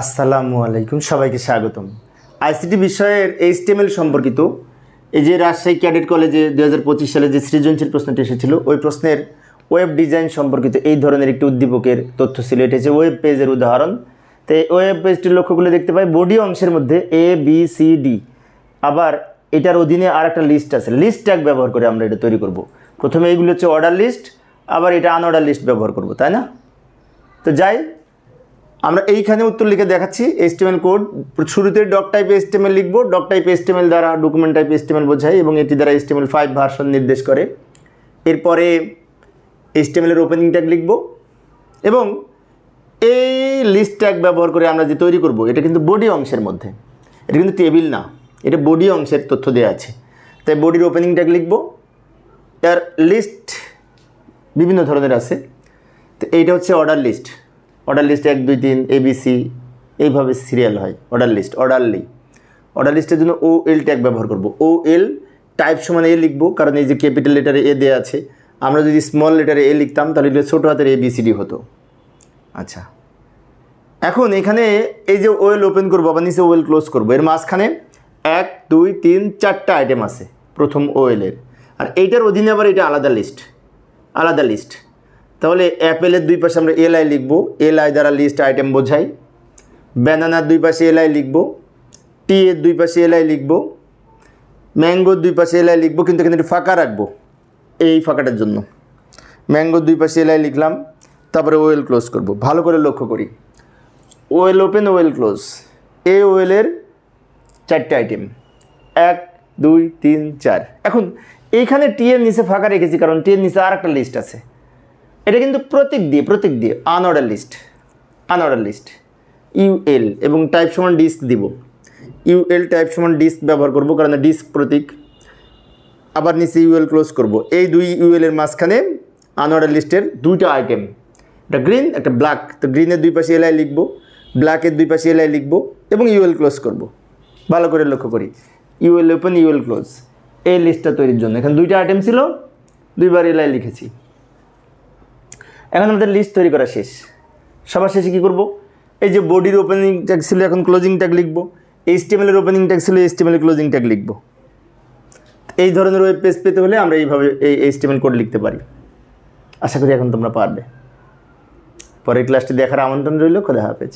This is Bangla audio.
আসসালামু আলাইকুম, সবাইকে স্বাগতম। আইসিটি বিষয়ের এইচটিএমএল সম্পর্কিত এই যে রাজশাহী ক্যাডেট কলেজে দু হাজার পঁচিশ সালে যে সৃজনশীল প্রশ্নটি এসেছিল, ওই প্রশ্নের ওয়েব ডিজাইন সম্পর্কিত এই ধরনের একটি উদ্দীপকের তথ্য ছিল। এটা হচ্ছে ওয়েব পেজের উদাহরণ। তো ওয়েব পেজটির লক্ষ্যগুলো দেখতে পাই। বডি অংশের মধ্যে এ বি সি ডি আবার এটার অধীনে আর একটা লিস্ট আছে। লিস্ট ট্যাগ ব্যবহার করে আমরা এটা তৈরি করব। প্রথমে এইগুলো হচ্ছে অর্ডার লিস্ট আবার এটা আনঅর্ডার লিস্ট ব্যবহার করব, তাই না? তো যাই আমরা এইখানে উত্তর লিখে দেখাচ্ছি এস্টিমেল কোড। শুরুতে ডক টাইপ এস্টিমেল লিখব। ডক টাইপ এস্টিমেল দ্বারা ডকুমেন্ট টাইপ এস্টিমেল বোঝায় এবং এটি দ্বারা এস্টিমেল ফাইভ ভার্সন নির্দেশ করে। এরপরে এস্টিমেলের ওপেনিং ট্যাগ লিখব এবং এই লিস্ট ট্যাগ ব্যবহার করে আমরা যে তৈরি করব, এটা কিন্তু বডি অংশের মধ্যে। এটা কিন্তু টেবিল না, এটা বডি অংশের তথ্য দেওয়া আছে। তাই বডির ওপেনিং ট্যাগ লিখব। এর লিস্ট বিভিন্ন ধরনের আছে। তো এইটা হচ্ছে অর্ডার লিস্ট অর্ডার লিস্ট এক দুই তিন এবিসি এইভাবে সিরিয়াল হয়। অর্ডার লিস্ট অর্ডারলি অর্ডার লিস্টের জন্য ও এল ট্যাগ ব্যবহার করব। ও এল টাইপ সমান এ লিখব কারণ এই যে ক্যাপিটাল লেটারে এ দেওয়া আছে আমরা যদি স্মল লেটারে এ লিখতাম তাহলে ছোটো হাতের এ বিসিডি হতো। আচ্ছা। এখন এখানে এই যে ওয়েল ওপেন করব আবার নিচে ওয়েল ক্লোজ করব। এর মাঝখানে এক দুই তিন চারটা আইটেম আছে প্রথম ওয়েলের আর এইটার অধীনে আবার এটা আলাদা লিস্ট আলাদা লিস্ট তাহলে অ্যাপেলের দুই পাশে আমরা এল আই লিখব। এল আই দ্বারা লিস্ট আইটেম বোঝাই। ব্যানানার দুই পাশে এল আই লিখব। টি এর দুই পাশে এল আই লিখব। ম্যাঙ্গোর দুই পাশে এল আই লিখব, কিন্তু এখানে একটু ফাঁকা রাখব এই ফাঁকাটার জন্য। ম্যাঙ্গোর দুই পাশে এল আই লিখলাম, তারপরে ওয়েল ক্লোজ করব। ভালো করে লক্ষ্য করি। ওয়েল ওপেন ওয়েল ক্লোজ এ ওয়েলের চারটে আইটেম এক, দুই, তিন, চার। এখন এইখানে টি এর নিচে ফাঁকা রেখেছি, কারণ টি এর নিচে আর একটা লিস্ট আছে। এটা কিন্তু প্রতীক দিয়ে প্রতীক দিয়ে unorder list unorder list UL এবং টাইপ সমান ডিস্ক দিব। ইউএল টাইপ সমান ডিস্ক ব্যবহার করব, কারণ ডিস্ক প্রতীক। আবার নিচে ইউএল ক্লোজ করব। এই দুই ইউএল এর মাঝখানে আনঅর্ডার লিস্টের দুইটা আইটেম একটা গ্রিন একটা ব্ল্যাক তো গ্রিনের দুই পাশে এলআই লিখব ব্ল্যাকের দুই পাশে এলআই লিখব এবং ইউএল ক্লোজ করব। ভালো করে লক্ষ্য করি। ইউএল ওপেন ইউএল ক্লোজ এই লিস্টটা তৈরির জন্য। এখানে দুইটা আইটেম ছিল, দুইবার এলআই লিখেছি। এখন আমাদের লিস্ট তৈরি করা শেষ। সবার শেষে কী করব? এই যে বডির ওপেনিং ট্যাগ ছিল, এখন ক্লোজিং ট্যাগ লিখব। এইচটিএমএলের ওপেনিং ট্যাগ ছিল এইচটিএমএল ক্লোজিং ট্যাগ লিখব। এই ধরনের ওয়েব পেজ পেতে হলে আমরা এইভাবে এই এইচটিএমএল কোড লিখতে পারি। আশা করি এখন তোমরা পারবে। পরের ক্লাসটি দেখার আমন্ত্রণ রইল, খোদা হাফেজ।